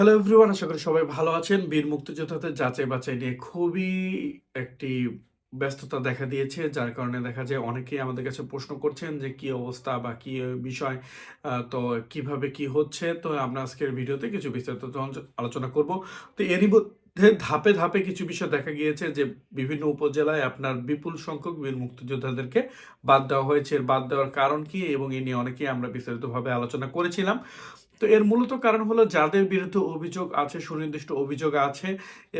Hello everyone আশা করি সবাই ভালো আছেন। বীর মুক্তিযোদ্ধাদের যাচাই বাছাই নিয়ে খুবই একটি ব্যস্ততা দেখা দিয়েছে, যার কারণে দেখা যায় অনেকেই আমাদের কাছে প্রশ্ন করছেন যে কি অবস্থা বা কি বিষয় তো কীভাবে কি হচ্ছে? তো আমরা আজকের ভিডিওতে কিছু বিস্তারিত আলোচনা করব। তো এরই ধাপে ধাপে কিছু বিষয় দেখা গিয়েছে যে বিভিন্ন উপজেলায় আপনার বিপুল সংখ্যক বীর মুক্তিযোদ্ধাদেরকে বাদ দেওয়া হয়েছে। এর বাদ দেওয়ার কারণ কি এবং এ নিয়ে অনেকেই আমরা বিস্তারিতভাবে আলোচনা করেছিলাম। তো এর মূলত কারণ হলো যাদের বিরুদ্ধে অভিযোগ আছে, সুনির্দিষ্ট অভিযোগ আছে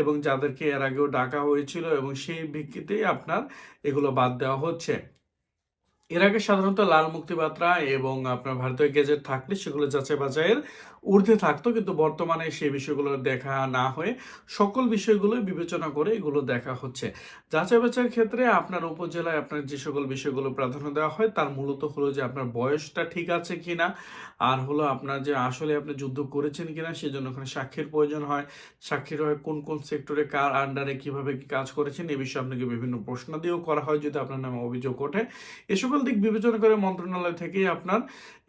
এবং যাদেরকে এর আগেও ডাকা হয়েছিল এবং সেই ভিত্তিতেই আপনার এগুলো বাদ দেওয়া হচ্ছে। এর আগে সাধারণত লাল মুক্তিবাত্রা এবং আপনার ভারতীয় গেজেট থাকলে সেগুলো যাচাই বাছাইয়ের ঊর্ধ্বে থাকতো, কিন্তু বর্তমানে সেই বিষয়গুলো দেখা না হয়ে সকল বিষয়গুলো বিবেচনা করে এগুলো দেখা হচ্ছে। যাচাই বাছাইয়ের ক্ষেত্রে আপনার উপজেলায় আপনার যে সকল বিষয়গুলো প্রাধান্য দেওয়া হয়, তার মূলত হলো যে আপনার বয়সটা ঠিক আছে কি না আর হলো আপনার যে আসলে আপনি যুদ্ধ করেছেন কিনা সেজন্য ওখানে সাক্ষীর প্রয়োজন হয়, সাক্ষীর হয় কোন কোন সেক্টরে, কার আন্ডারে কীভাবে কি কাজ করেছেন, এ বিষয়ে আপনাকে বিভিন্ন প্রশ্ন দিয়েও করা হয় যদি আপনার নামে অভিযোগ ওঠে। এ সকল দিক বিবেচনা করে মন্ত্রণালয় থেকেই আপনার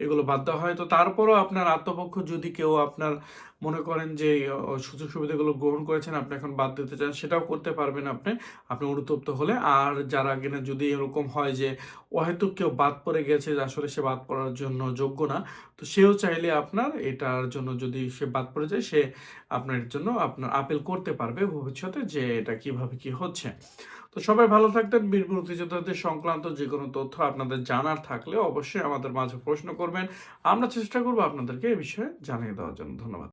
এগুলো দেওয়া হয়। তো তারপরও আপনার আত্মপক্ষ যদি কেউ আপনার মনে করেন যে সুযোগ সুবিধাগুলো গ্রহণ করেছেন, আপনি এখন বাদ দিতে চান, সেটাও করতে পারবেন আপনি। আপনি অনুতপ্ত হলে। আর যারা কিনা যদি এরকম হয় যে অহেতুক কেউ বাদ পড়ে গেছে, আসলে সে বাদ পড়ার জন্য যোগ্য না, তো সেও চাইলে আপনার এটার জন্য যদি সে বাদ পড়ে যায়, সে আপনার জন্য আপনার আপিল করতে পারবে ভবিষ্যতে যে, এটা কীভাবে কি হচ্ছে। তো সবাই ভালো থাকতেন বীর মুক্তিযোদ্ধাদের সংক্রান্ত যে কোনো তথ্য আপনাদের জানার থাকলে অবশ্যই আমাদের মাঝে প্রশ্ন করবেন। আমরা চেষ্টা করব আপনাদেরকে এ বিষয়ে জানিয়ে দেওয়ার জন্য। ধন্যবাদ।